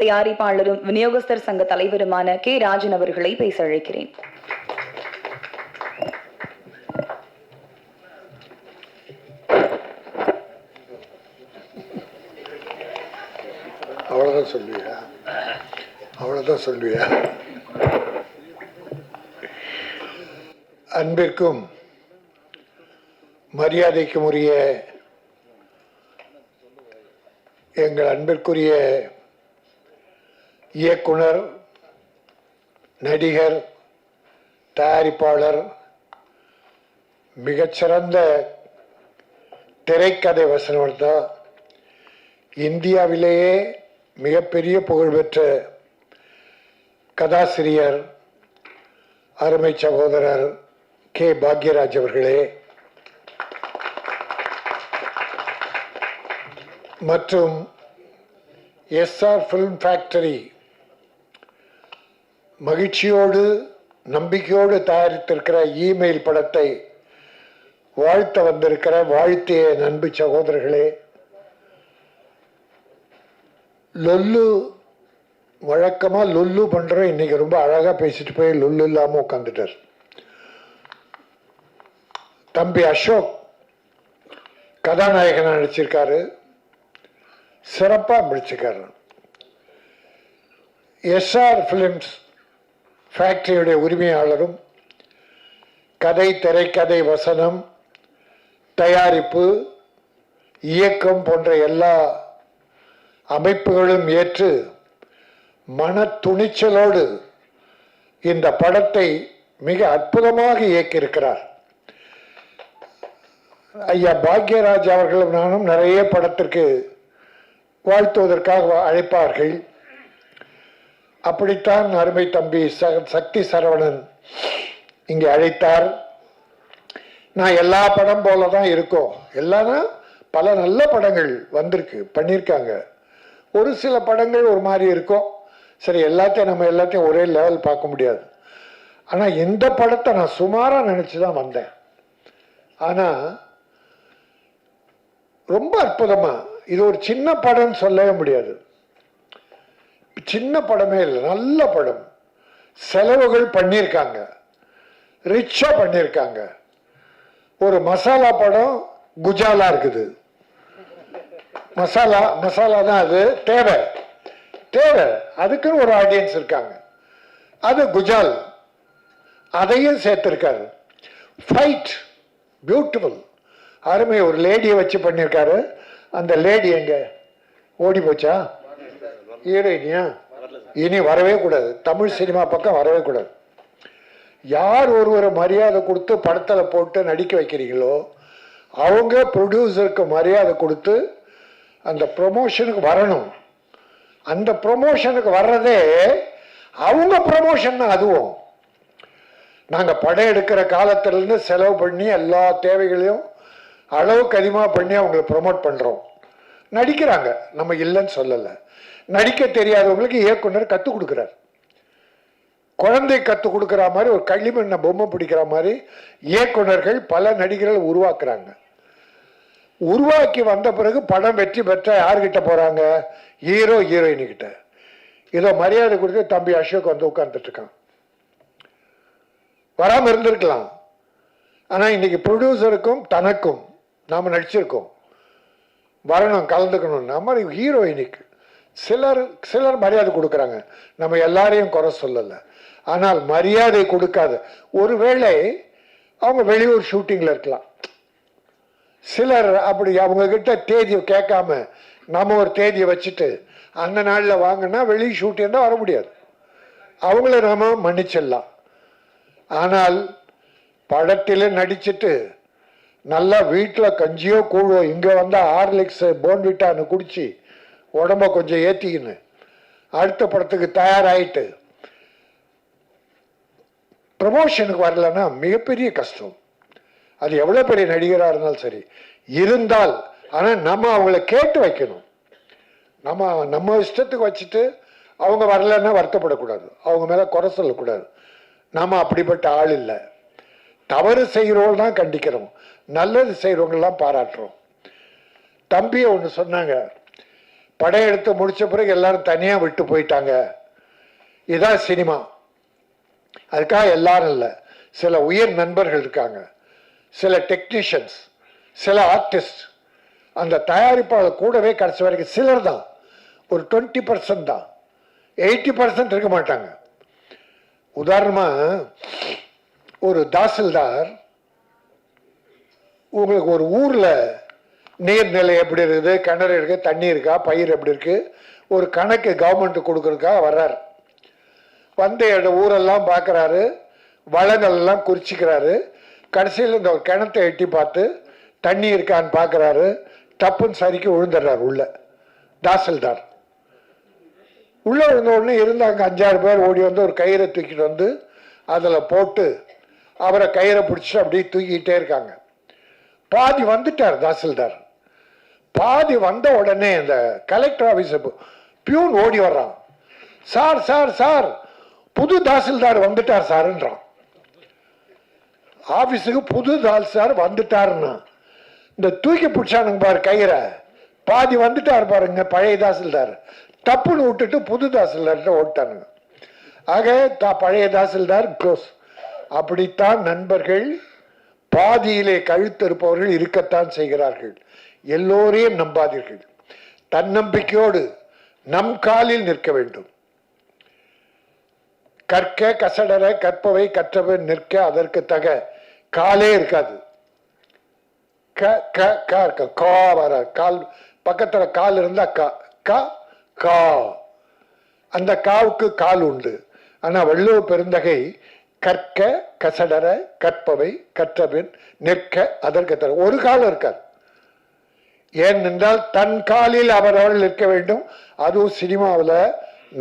தயாரிப்பாளரும் விநியோகஸ்தர் சங்க தலைவருமான கே. ராஜன் அவர்களை பேச அழைக்கிறேன். அவ்வளோதான் சொல்லுவியா? அவ்வளோதான் சொல்லுவியா? அன்பிற்கும் மரியாதைக்கும் உரிய எங்கள் அன்பிற்குரிய இயக்குனர் நடிகர் தயாரிப்பாளர் மிகச்சிறந்த திரைக்கதை வசனவர்த்தா இந்தியாவிலேயே மிகப்பெரிய புகழ்பெற்ற கதாசிரியர் அருமை சகோதரர் கே. பாக்யராஜ் அவர்களே. மற்றும் எஸ்ஆர் ஃபிலிம் ஃபேக்டரி மகிழ்ச்சியோடு நம்பிக்கையோடு தயாரித்திருக்கிற இமெயில் படத்தை வாழ்த்த வந்திருக்கிற வாழ்த்திய நண்பு சகோதரர்களே லொல்லு வழக்கமாக லொல்லு பண்ணுறோம் இன்னைக்கு ரொம்ப அழகாக பேசிட்டு போய் லொல்லு இல்லாமல் உட்காந்துட்டார் தம்பி அசோக் கதாநாயகனாக நடிச்சிருக்காரு. சிறப்பாக முடிச்சிருக்காரு எஸ்ஆர் ஃபிலிம்ஸ் ஃபேக்டரியுடைய உரிமையாளரும் கதை திரைக்கதை வசனம் தயாரிப்பு இயக்கம் போன்ற எல்லா அமைப்புகளும் ஏற்று மன துணிச்சலோடு இந்த படத்தை மிக அற்புதமாக இயக்கியிருக்கிறார். ஐயா பாக்யராஜ் அவர்களும் நானும் நிறைய படத்திற்கு வாழ்த்துவதற்காக அழைப்பார்கள். அப்படித்தான் அருமை தம்பி ச- சக்தி சரவணன் இங்கே அழைத்தார். நான் எல்லா படம் போல தான் இருக்கோம். எல்லாமே பல நல்ல படங்கள் வந்திருக்கு பண்ணியிருக்காங்க. ஒரு சில படங்கள் ஒரு மாதிரி இருக்கும். சரி எல்லாத்தையும் நம்ம எல்லாத்தையும் ஒரே லெவல் பார்க்க முடியாது. ஆனால் இந்த படத்தை நான் சுமாராக நினச்சி தான் வந்தேன். ஆனால் ரொம்ப அற்புதமாக இது ஒரு சின்ன படம்னு சொல்லவே முடியாது. சின்ன படமே இல்லை நல்ல படம். செலவுகள் பண்ணியிருக்காங்க. ரிச்சா பண்ணியிருக்காங்க. ஒரு மசாலா படம் குஜாலா இருக்குது. மசாலா மசாலா தான் அது தேவை. தேவை. அதுக்குன்னு ஒரு ஆடியன்ஸ் இருக்காங்க. அது குஜால். அதையும் சேர்த்துருக்காரு. ஃபைட் பியூட்டிஃபுல் அருமை ஒரு லேடியை வச்சு பண்ணியிருக்காரு. அந்த லேடி எங்க? ஓடி போச்சா? ஹீரோயினியா இனி வரவே கூடாது. தமிழ் சினிமா பக்கம் வரவே கூடாது. யார் ஒருவரை மரியாதை கொடுத்து படத்தில் போட்டு நடிக்க வைக்கிறீங்களோ அவங்க ப்ரொடியூசருக்கு மரியாதை கொடுத்து அந்த ப்ரொமோஷனுக்கு வரணும். அந்த ப்ரொமோஷனுக்கு வர்றதே அவங்க ப்ரொமோஷன் தான் அதுவும். நாங்கள் படம் எடுக்கிற காலத்திலேருந்து செலவு பண்ணி எல்லா தேவைகளையும் அளவுக்கு அதிகமாக பண்ணி அவங்கள ப்ரொமோட் பண்ணுறோம் நடிக்கிறாங்க. நம்ம இல்லைன்னு சொல்லலை. நடிக்க தெரியாதவங்களுக்கு இயக்குனர் கற்றுக் கொடுக்குறார். குழந்தை கற்றுக் கொடுக்குற மாதிரி ஒரு களிமண்ணை பொம்மை பிடிக்கிற மாதிரி இயக்குனர்கள் பல நடிகர்கள் உருவாக்குறாங்க. உருவாக்கி வந்த பிறகு படம் வெற்றி பெற்ற யார்கிட்ட போகிறாங்க ஹீரோ ஹீரோயின் கிட்ட இதோ மரியாதை கொடுத்து தம்பி அசோக் வந்து உட்கார்ந்துட்டு இருக்கான் வராமல் இருந்திருக்கலாம். ஆனால் இன்னைக்கு ப்ரொடியூசருக்கும் தனக்கும் நாம் நடிச்சிருக்கோம். வரணும் கலந்துக்கணும் நம்ம ஹீரோயினுக்கு. சிலர் சிலர் மரியாதை கொடுக்குறாங்க. நம்ம எல்லாரையும் குறை சொல்லலை. ஆனால் மரியாதை கொடுக்காத. ஒருவேளை அவங்க வெளியூர் ஷூட்டிங்கில் இருக்கலாம். சிலர் அப்படி அவங்கக்கிட்ட தேதியை கேட்காம நம்ம ஒரு தேதியை வச்சுட்டு அந்த நாளில் வாங்கினா வெளி ஷூட்டிங் தான் வர முடியாது. அவங்கள நாம் மன்னிச்சிடலாம். ஆனால் படத்தில் நடிச்சுட்டு நல்லா வீட்டில் கஞ்சியோ கூழோ இங்கே வந்தால் ஹார்லிக்ஸு போன்விட்டான்னு குடிச்சு உடம்ப கொஞ்சம் ஏற்றிக்கின்னு அடுத்த படத்துக்கு தயாராகிட்டு ப்ரமோஷனுக்கு வரலன்னா மிகப்பெரிய கஷ்டம். அது எவ்வளோ பெரிய நடிகராக இருந்தாலும் சரி. இருந்தால் ஆனால் நம்ம அவங்கள கேட்டு வைக்கணும். நம்ம நம்ம இஷ்டத்துக்கு வச்சுட்டு அவங்க வரலன்னா வருத்தப்படக்கூடாது. அவங்க மேலே குறை சொல்லக்கூடாது. நாம் அப்படிப்பட்ட ஆள் இல்லை. தவறு செய்கிறவங்க தான் கண்டிக்கிறோம். நல்லது செய்கிறவங்கெல்லாம் பாராட்டுறோம். தம்பியை ஒன்று சொன்னாங்க. படையெடுத்து முடிச்ச பிறகு எல்லாரும் தனியாக விட்டு போயிட்டாங்க. இதுதான் சினிமா. அதுக்காக எல்லாரும் இல்லை. சில உயர் நண்பர்கள் இருக்காங்க. சில டெக்னீஷியன்ஸ் சில ஆர்டிஸ்ட் அந்த தயாரிப்பாளர் கூடவே கடைசி வரைக்கும் சிலர் தான். ஒரு டுவெண்ட்டி பர்சன்ட் தான். எயிட்டி பர்சன்ட் இருக்க மாட்டாங்க. உதாரணமாக ஒரு தாசில்தார் உங்களுக்கு ஒரு ஊரில் நீர்நிலை எப்படி இருக்குது கிணறு இருக்குது தண்ணி இருக்கா பயிர் எப்படி இருக்குது ஒரு கணக்கு கவர்மெண்ட் கொடுக்குறதுக்காக வர்றார். வந்து இந்த ஊரெல்லாம் பார்க்குறாரு வளங்கள் எல்லாம் குறிச்சிக்கிறாரு. கடைசியில் இந்த ஒரு கிணத்தை எட்டி பார்த்து தண்ணி இருக்கான்னு பார்க்குறாரு டப்புன்னு சரிக்கு விழுந்துடுறாரு உள்ள தாசில்தார். உள்ளே விழுந்த உடனே இருந்தாங்க அஞ்சாறு பேர் ஓடி வந்து ஒரு கயிறை தூக்கிட்டு வந்து அதில் போட்டு அவரை கயிறை பிடிச்சி அப்படியே தூக்கிக்கிட்டே இருக்காங்க. பாதி வந்துட்டார் தாசில்தார். பாதி வந்த உடனே இந்த கலெக்டர் ஆஃபீஸ் பியூன் ஓடி வர்றான். சார் சார் சார் புது தாசில்தார் வந்துட்டார் சார்ன்றான். ஆபீஸுக்கு புது தாசில்தார் வந்துட்டாருன்னு இந்த தூக்கி பிடிச்சானுங்க பாரு கயிறை. பாதி வந்துட்டார் பாருங்க பழைய தாசில்தார். தப்புன்னு விட்டுட்டு புது தாசில்தார்கிட்ட ஓட்டானுங்க. ஆக தா பழைய தாசில்தார் க்ளோஸ் அப்படித்தான் நண்பர்கள் பாதியிலே கழுத்திருப்பவர்கள் இருக்கத்தான் செய்கிறார்கள். எல்லோரையும் நம்பாதீர்கள். தன்னம்பிக்கையோடு நம் காலில் நிற்க வேண்டும். கற்க கசடர கற்பவை கற்றவை நிற்க அதற்கு தக காலே இருக்காது. க க க இருக்க கா வர கால் பக்கத்துல கால் இருந்தா கா க கா. அந்த காவுக்கு கால் உண்டு. ஆனா வள்ளுவ பெருந்தகை கற்க கசடர கற்பவை கற்றபின் நிற்க அதற்கு தர ஒரு கால் இருக்காது. ஏனென்றால் தன் காலில் அவரவர்கள் நிற்க வேண்டும். அதுவும் சினிமாவில்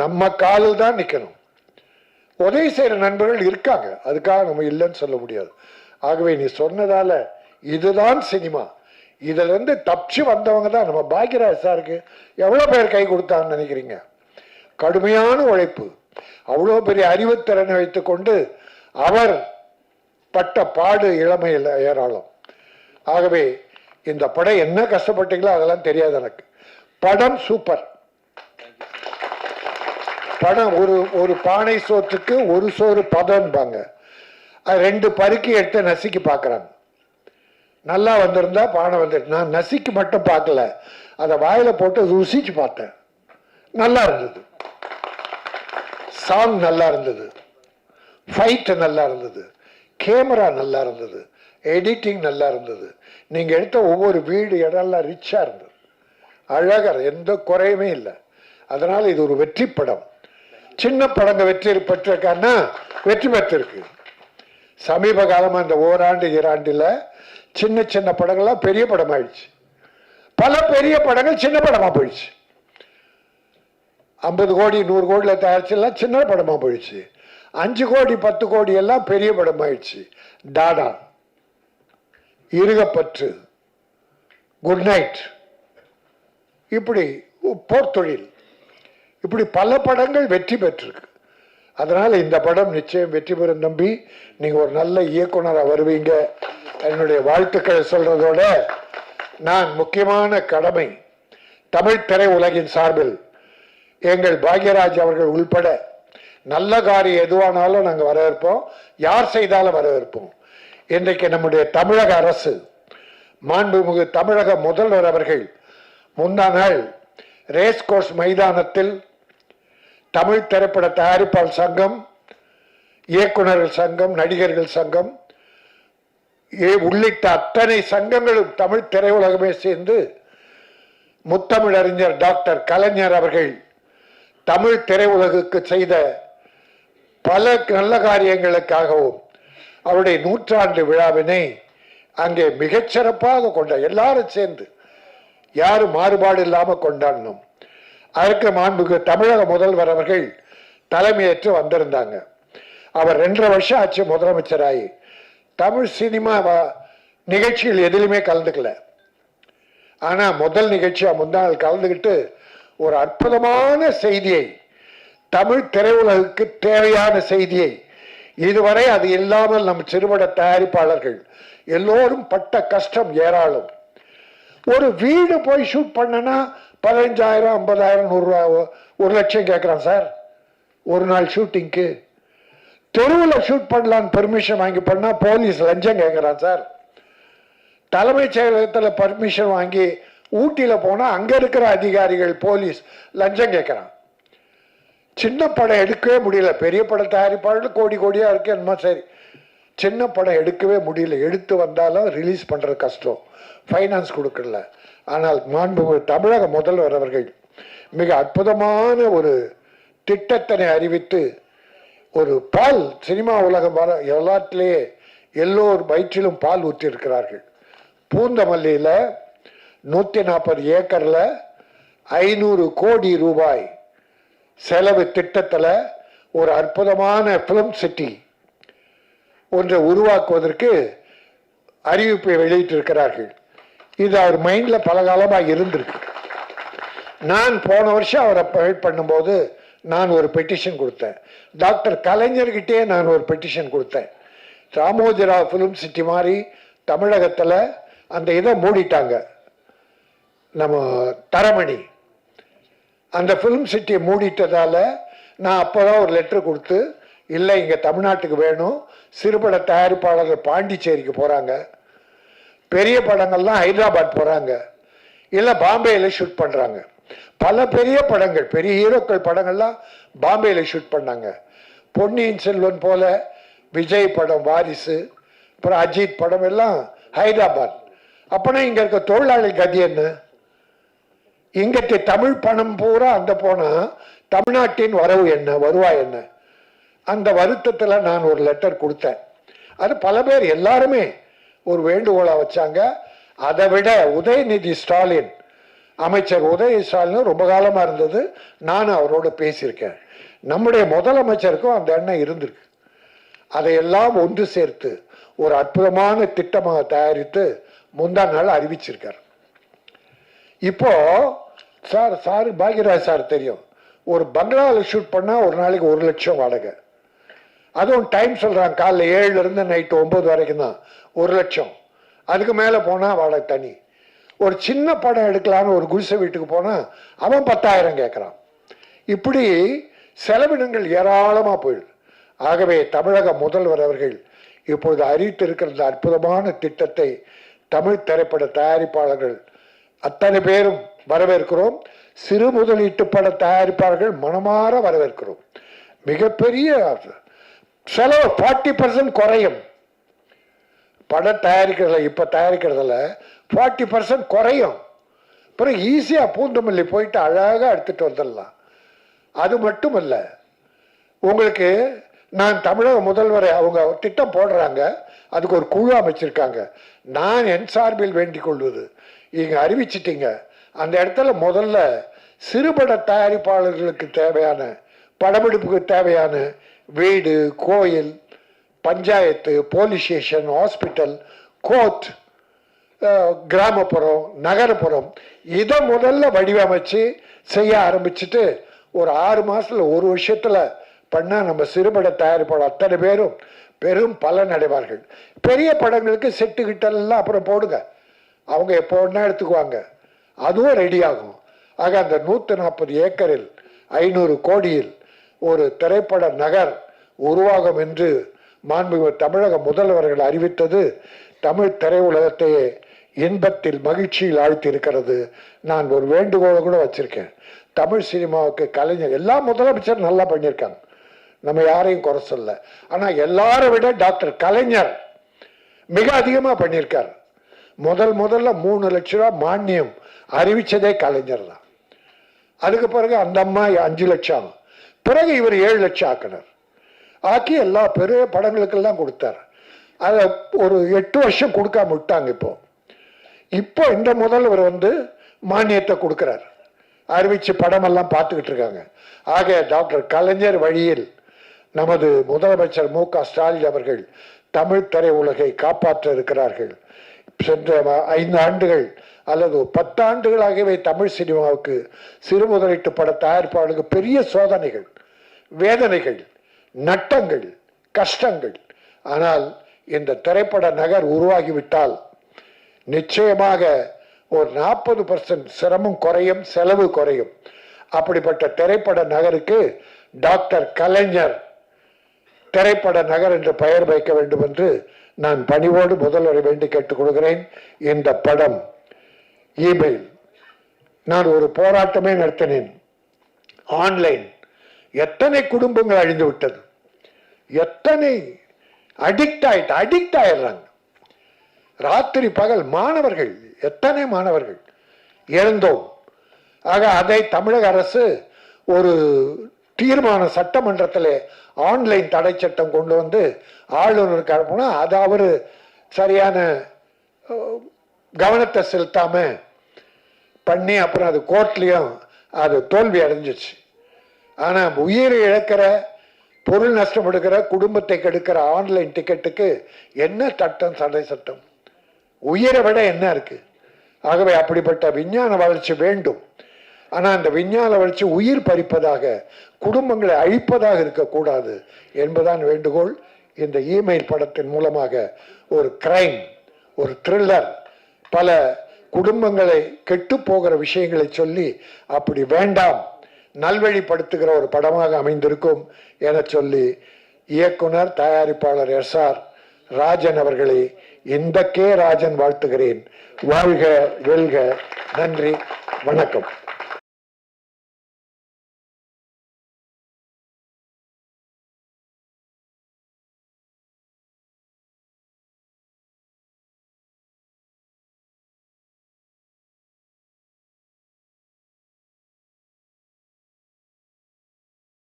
நம்ம காலில் தான் நிற்கணும் உதவி செய்கிற நண்பர்கள் இருக்காங்க. அதுக்காக நம்ம இல்லைன்னு சொல்ல முடியாது. ஆகவே நீ சொன்னதால் இதுதான் சினிமா. இதிலிருந்து தப்பிச்சு வந்தவங்க தான் நம்ம பாக்யராஜ் சாருக்கு எவ்வளோ பேர் கை கொடுத்தாங்கன்னு நினைக்கிறீங்க? கடுமையான உழைப்பு. அவ்வளோ பெரிய அறிவுத்திறனை வைத்துக்கொண்டு அவர் பட்ட பாடு இளமையில் ஏராளம். ஆகவே இந்த படம் என்ன கஷ்டப்பட்டீங்களோ அதெல்லாம் தெரியாது எனக்கு. படம் சூப்பர். படம் ஒரு ஒரு பானை சோத்துக்கு ஒரு சோறு பதம்பாங்க. அது ரெண்டு பருக்கி எடுத்து நசுக்கி பார்க்குறாங்க நல்லா வந்திருந்தா பானை வந்துட்டு நான் நசுக்கி மட்டும் பார்க்கல அதை வாயில் போட்டு ருசிச்சு பார்த்தேன். நல்லா இருந்தது. சாங் நல்லா இருந்தது. ஃபைட்டு நல்லா இருந்தது. கேமரா நல்லா இருந்தது. எடிட்டிங் நல்லா இருந்தது. நீங்கள் எடுத்த ஒவ்வொரு வீடு இடம்லாம் ரிச்சாக இருந்தது. அழகர் எந்த குறையுமே இல்லை. அதனால் இது ஒரு வெற்றி படம். சின்ன படங்க வெற்றி பெற்றிருக்கான்னா வெற்றி பெற்றிருக்கு. சமீப காலமாக இந்த ஓராண்டு இராண்டில் சின்ன சின்ன படங்கள்லாம் பெரிய படம் ஆயிடுச்சு பல பெரிய படங்கள் சின்ன படமாக போயிடுச்சு. ஐம்பது கோடி நூறு கோடியில் தயாரிச்செல்லாம் சின்ன படமாக போயிடுச்சு. அஞ்சு கோடி பத்து கோடி எல்லாம் பெரிய படம் ஆயிடுச்சு டாடா. இருகப்பற்று. குட் நைட் இப்படி போர்த்தொழில் இப்படி பல படங்கள் வெற்றி பெற்றிருக்கு. அதனால் இந்த படம் நிச்சயம் வெற்றி பெறும் நம்பி நீங்கள் ஒரு நல்ல இயக்குனராக வருவீங்க. என்னுடைய வாழ்த்துக்களை சொல்கிறதோட நான் முக்கியமான கடமை தமிழ் திரை உலகின் சார்பில் எங்கள் பாக்யராஜ் அவர்கள் உள்பட நல்ல காரியம் எதுவானாலும் நாங்கள் வரவேற்போம். யார் செய்தாலும் வரவேற்போம். இன்றைக்கு நம்முடைய தமிழக அரசு மாண்புமிகு தமிழக முதல்வர் அவர்கள் முந்தா நாள் ரேஸ் கோர்ஸ் மைதானத்தில் தமிழ் திரைப்பட தயாரிப்பாளர் சங்கம் இயக்குனர்கள் சங்கம் நடிகர்கள் சங்கம் ஏ- உள்ளிட்ட அத்தனை சங்கங்களும் தமிழ் திரையுலகமே சேர்ந்து முத்தமிழறிஞர் டாக்டர் கலைஞர் அவர்கள் தமிழ் திரையுலகுக்கு செய்த பல நல்ல காரியங்களுக்காகவும் அவருடைய நூற்றாண்டு விழாவினை அங்கே மிகச்சிறப்பாக கொண்ட எல்லாரும் சேர்ந்து யாரும் மாறுபாடு இல்லாமல் கொண்டாடணும். அதற்கு மாண்புக்கு தமிழக முதல்வர் அவர்கள் தலைமையேற்று வந்திருந்தாங்க. அவர் ரெண்டரை வருஷம் ஆச்சு முதலமைச்சராகி. தமிழ் சினிமா வ- நிகழ்ச்சிகள் எதிலுமே கலந்துக்கல. ஆனா முதல் நிகழ்ச்சியா முந்தாள் கலந்துக்கிட்டு ஒரு அற்புதமான செய்தியை தமிழ் திரையுலகுக்கு தேவையான செய்தியை. இதுவரை அது இல்லாமல் நம் சிறுபட தயாரிப்பாளர்கள் எல்லோரும் பட்ட கஷ்டம் ஏராளம். ஒரு வீடு போய் ஷூட் பண்ணனா பதினஞ்சாயிரம் ஐம்பதாயிரம் நூறுரூவா ஒரு லட்சம் கேட்குறான் சார். ஒரு நாள் ஷூட்டிங்க்கு தெருவில் ஷூட் பண்ணலான்னு பெர்மிஷன் வாங்கி பண்ணால் போலீஸ் லஞ்சம் கேட்குறான் சார். தலைமைச் செயலகத்தில் பர்மிஷன் வாங்கி ஊட்டியில் போனால் அங்கே இருக்கிற அதிகாரிகள் போலீஸ் லஞ்சம் கேட்குறான். சின்ன படம் எடுக்கவே முடியல. பெரிய படம் தயாரிப்பாளர்கள் கோடி கோடியாக இருக்கு என்னமோ சரி. சின்ன படம் எடுக்கவே முடியல. எடுத்து வந்தாலும் ரிலீஸ் பண்ணுறது கஷ்டம். ஃபைனான்ஸ் கொடுக்கல. ஆனால் மாண்பு தமிழக முதல்வர் அவர்கள் மிக அற்புதமான ஒரு திட்டத்தினை அறிவித்து ஒரு பால் சினிமா உலகம் வர எல்லாத்திலேயே எல்லோர் வயிற்றிலும் பால் ஊற்றியிருக்கிறார்கள். பூந்தமல்லியில் நூற்றி நாற்பது ஏக்கரில் ஐநூறு கோடி ரூபாய் செலவு திட்டத்தில் ஒரு அற்புதமான ஃபிலிம் சிட்டி ஒன்றை உருவாக்குவதற்கு அறிவிப்பை வெளியிட்டிருக்கிறார்கள். இது அவர் மைண்டில் பல காலமாக இருந்திருக்கு. நான் போன வருஷம் அவரை வெயிட் பண்ணும்போது நான் ஒரு பெட்டிஷன் கொடுத்தேன். டாக்டர் கலைஞர்கிட்டே நான் ஒரு பெட்டிஷன் கொடுத்தேன். ராமோஜிராவ் ஃபிலிம் சிட்டி மாதிரி தமிழகத்தில் அந்த இதை மூடிட்டாங்க. நம்ம தரமணி. அந்த ஃபிலிம் சிட்டியை மூடிட்டதால நான் அப்போ தான் ஒரு லெட்ரு கொடுத்து இல்லை இங்கே தமிழ்நாட்டுக்கு வேணும். சிறுபட தயாரிப்பாளர்கள் பாண்டிச்சேரிக்கு போகிறாங்க பெரிய படங்கள்லாம் ஹைதராபாத் போகிறாங்க இல்லை பாம்பேயில் ஷூட் பண்ணுறாங்க பல பெரிய படங்கள் பெரிய ஹீரோக்கள் படங்கள்லாம் பாம்பேயில் ஷூட் பண்ணாங்க. பொன்னியின் செல்வன் போல விஜய் படம் வாரிசு அப்புறம் அஜித் படம் எல்லாம் ஹைதராபாத். அப்போனா இங்கே இருக்க தொழிலாளி கதி என்ன? இங்கிட்டு தமிழ் பணம் பூரா அந்த போனா தமிழ்நாட்டின் வரவு என்ன வருவாய் என்ன? அந்த வருத்தத்தில் நான் ஒரு லெட்டர் கொடுத்தேன். அது பல பேர் எல்லாருமே ஒரு வேண்டுகோளாக வச்சாங்க. அதை விட உதயநிதி ஸ்டாலின் அமைச்சர் உதய ஸ்டாலின் ரொம்ப காலமாக இருந்தது. நான் அவரோட பேசியிருக்கேன். நம்முடைய முதலமைச்சருக்கும் அந்த எண்ணம் இருந்திருக்கு. அதையெல்லாம் ஒன்று சேர்த்து ஒரு அற்புதமான திட்டமாக தயாரித்து முந்தா நாள் அறிவிச்சிருக்கார். இப்போ சார் சார் பாக்யராஜ் சார் தெரியும். ஒரு பங்களாவில் ஷூட் பண்ணால் ஒரு நாளைக்கு ஒரு லட்சம் வாடகை. அதுவும் டைம் சொல்கிறாங்க காலைல ஏழுலேருந்து நைட்டு ஒம்பது வரைக்கும் தான். ஒரு லட்சம். அதுக்கு மேலே போனால் வாடகை தனி. ஒரு சின்ன படம் எடுக்கலான்னு ஒரு குடிசை வீட்டுக்கு போனால் அவன் பத்தாயிரம் கேட்குறான் இப்படி செலவினங்கள் ஏராளமாக போயிடுது. ஆகவே தமிழக முதல்வர் அவர்கள் இப்பொழுது அறிவித்திருக்கிற இந்த அற்புதமான திட்டத்தை தமிழ் திரைப்பட தயாரிப்பாளர்கள் அத்தனை பேரும் வரவேற்கிறோம். சிறு முதலீட்டு பட தயாரிப்பாளர்கள் மனமாற வரவேற்கிறோம். மிகப்பெரிய செலவு ஃபார்ட்டி பர்சன்ட் குறையும். படம் தயாரிக்கிறதுல இப்போ தயாரிக்கிறதுல ஃபார்ட்டி பர்சன்ட் குறையும். அப்புறம் ஈஸியாக பூந்தமல்லி போயிட்டு அழகாக எடுத்துகிட்டு வந்துடலாம். அது மட்டும் இல்லை உங்களுக்கு நான் தமிழக முதல்வரை அவங்க திட்டம் போடுறாங்க. அதுக்கு ஒரு குழு அமைச்சிருக்காங்க. நான் என் சார்பில் வேண்டிக் கொள்வது. இங்க அறிவிச்சிட்டிங்க. அந்த இடத்துல முதல்ல சிறுபட தயாரிப்பாளர்களுக்கு தேவையான படமெடுப்புக்கு தேவையான வீடு கோயில் panchayat police station hospital court கிராமப்புறம் நகரப்புறம் இதை முதல்ல வடிவமைச்சு செய்ய ஆரம்பிச்சுட்டு ஒரு ஆறு மாதத்தில் ஒரு வருஷத்தில் பண்ணால் நம்ம சிறுபட தயாரிப்பாளர் அத்தனை பேரும் பெரும் பலன் அடைவார்கள். பெரிய படங்களுக்கு செட்டு கிட்டெல்லாம் அப்புறம் போடுங்க. அவங்க எப்போ ஒன்றா எடுத்துக்குவாங்க. அதுவும் ரெடியாகும் ஆக அந்த நூற்றி நாற்பது ஏக்கரில் ஐநூறு கோடியில் ஒரு திரைப்பட நகர் உருவாகும் என்று மாண்புமிகு தமிழக முதல்வர்கள் அறிவித்தது தமிழ் திரையுலகத்தையே இன்பத்தில் மகிழ்ச்சியில் ஆழ்த்தியிருக்கிறது. நான் ஒரு வேண்டுகோளை கூட வச்சுருக்கேன். தமிழ் சினிமாவுக்கு கலைஞர் எல்லா முதலமைச்சரும் நல்லா பண்ணியிருக்காங்க. நம்ம யாரையும் குறை சொல்ல. ஆனால் எல்லாரை விட டாக்டர் கலைஞர் மிக அதிகமாக பண்ணியிருக்கார். முதல் முதல்ல மூணு லட்ச ரூபா மானியம் அறிவிச்சதே கலைஞர் தான் அதுக்கு பிறகு அந்த அம்மா அஞ்சு லட்சம். பிறகு இவர் ஏழு லட்சம் ஆக்கினார். ஆக்கி எல்லா பெரிய படங்களுக்கெல்லாம் கொடுத்தார். அதை ஒரு எட்டு வருஷம் கொடுக்காம விட்டாங்க இப்போ. இப்போ இந்த முதல்வர் வந்து மானியத்தை கொடுக்குறார். அறிவிச்சு படமெல்லாம் பார்த்துக்கிட்டு இருக்காங்க. ஆக டாக்டர் கலைஞர் வழியில் நமது முதலமைச்சர் மு க ஸ்டாலின் அவர்கள் தமிழ் திரையுலகை காப்பாற்ற இருக்கிறார்கள். சென்ற ஐந்து ஆண்டுகள் அல்லது பத்தாண்டுகளாகவே தமிழ் சினிமாவுக்கு சிறு முதலீட்டு பட தயாரிப்பாளருக்கு பெரிய சோதனைகள் வேதனைகள் நட்டங்கள் கஷ்டங்கள். ஆனால் இந்த திரைப்பட நகர் உருவாகிவிட்டால் நிச்சயமாக ஒரு நாற்பது பர்சன்ட் சிரமம் குறையும் செலவு குறையும். அப்படிப்பட்ட திரைப்பட நகருக்கு டாக்டர் கலைஞர் திரைப்பட நகர் என்று பெயர் வைக்க வேண்டும் என்று நான் பணிவோடு முதல்வரை வேண்டி கேட்டுக்கொள்கிறேன் இந்த படம் இமெயில். நான் ஒரு போராட்டமே நடத்தினேன். ஆன்லைன். எத்தனை குடும்பங்கள் அழிந்து விட்டது. எத்தனை அடிக்ட் ஆயிட்டு அடிக்ட் ஆயிடுறாங்க. ராத்திரி பகல் மாணவர்கள் எத்தனை மாணவர்கள் இழந்தோம் ஆக அதை தமிழக அரசு ஒரு தீர்மான சட்டமன்றத்தில் ஆன்லைன் தடை சட்டம் கொண்டு வந்து ஆளுநருக்கு அனுப்புனா அது அவர் சரியான கவனத்தை செலுத்தாமல் பண்ணி அப்புறம் அது கோர்ட்லேயும் அது தோல்வி அடைஞ்சிச்சு. ஆனால் உயிரை இழக்கிற பொருள் நஷ்டம் எடுக்கிற குடும்பத்தை கெடுக்கிற ஆன்லைன் டிக்கெட்டுக்கு என்ன சட்டம் சண்டை சட்டம்? உயிரை விட என்ன இருக்கு? ஆகவே அப்படிப்பட்ட விஞ்ஞான வளர்ச்சி வேண்டும். ஆனால் அந்த விஞ்ஞான வளர்ச்சி உயிர் பறிப்பதாக குடும்பங்களை அழிப்பதாக இருக்கக்கூடாது என்பதான் வேண்டுகோள். இந்த இமெயில் படத்தின் மூலமாக ஒரு கிரைம் ஒரு த்ரில்லர் பல குடும்பங்களை கெட்டு போகிற விஷயங்களை சொல்லி அப்படி வேண்டாம் நல்வழிப்படுத்துகிற ஒரு படமாக அமைந்திருக்கும் என சொல்லி இயக்குனர் தயாரிப்பாளர் எஸ் ஆர் ராஜன் அவர்களை இந்த கே ராஜன் வாழ்த்துகிறேன். வாழ்க வெல்க நன்றி வணக்கம்.